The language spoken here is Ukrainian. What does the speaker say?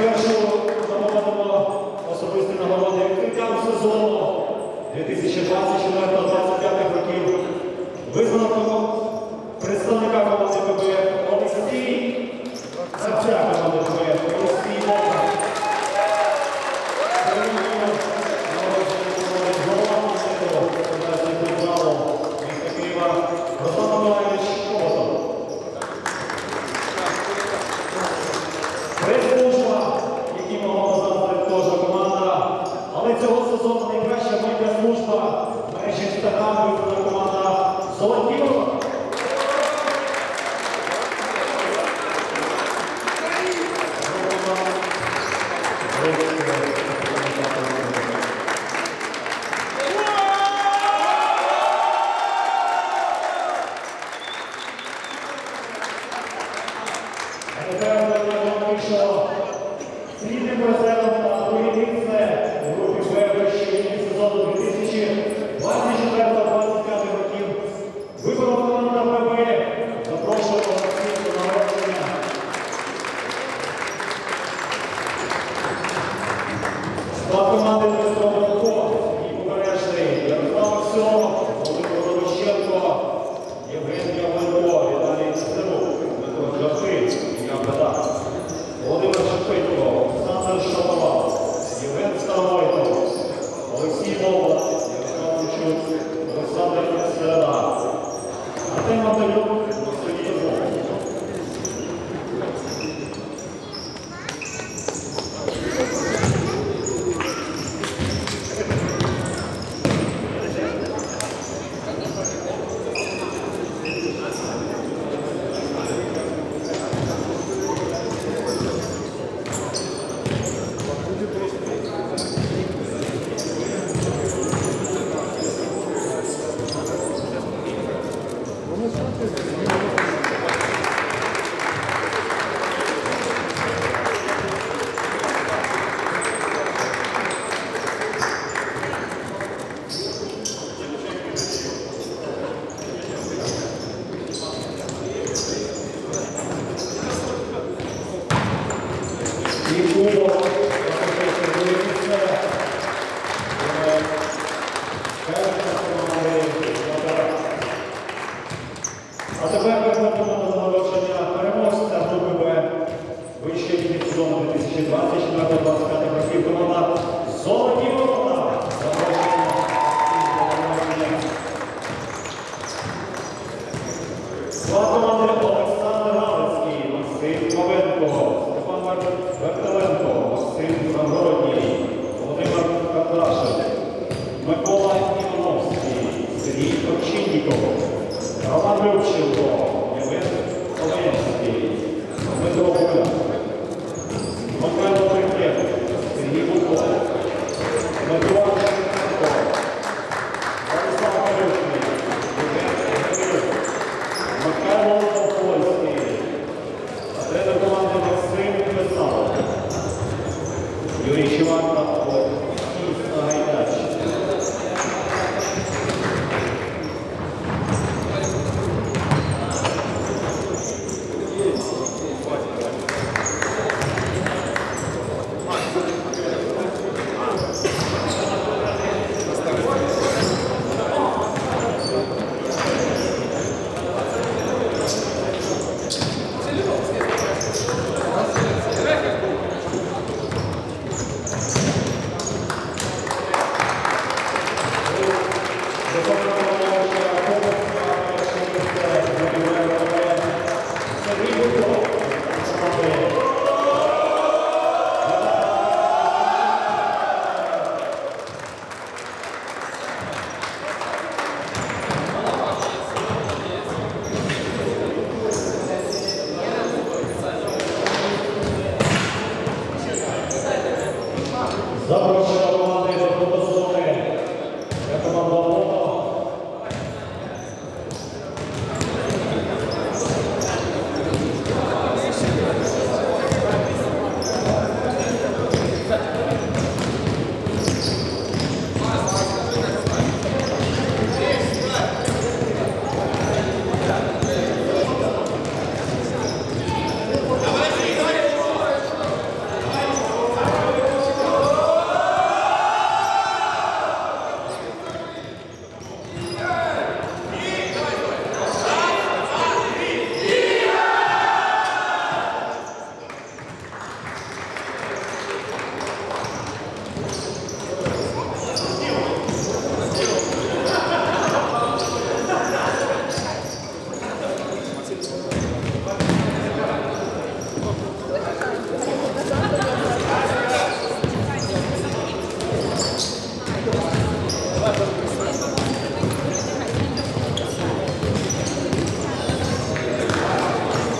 Eu sou цього сезону найкраща медіаслужба мережі інстаграму команда Солоділова. すいません。сезону 2024-25 років команда «Золоті Волода Запрошуємо. Слава Олександр Галицький, Максим Ковенко, Степан Вертеленко, Максим Загородній, Володимир Кардашин, Микола Івановський, Сергій Корчинніков, Роман Любченко, より広がった。Запрошуємо.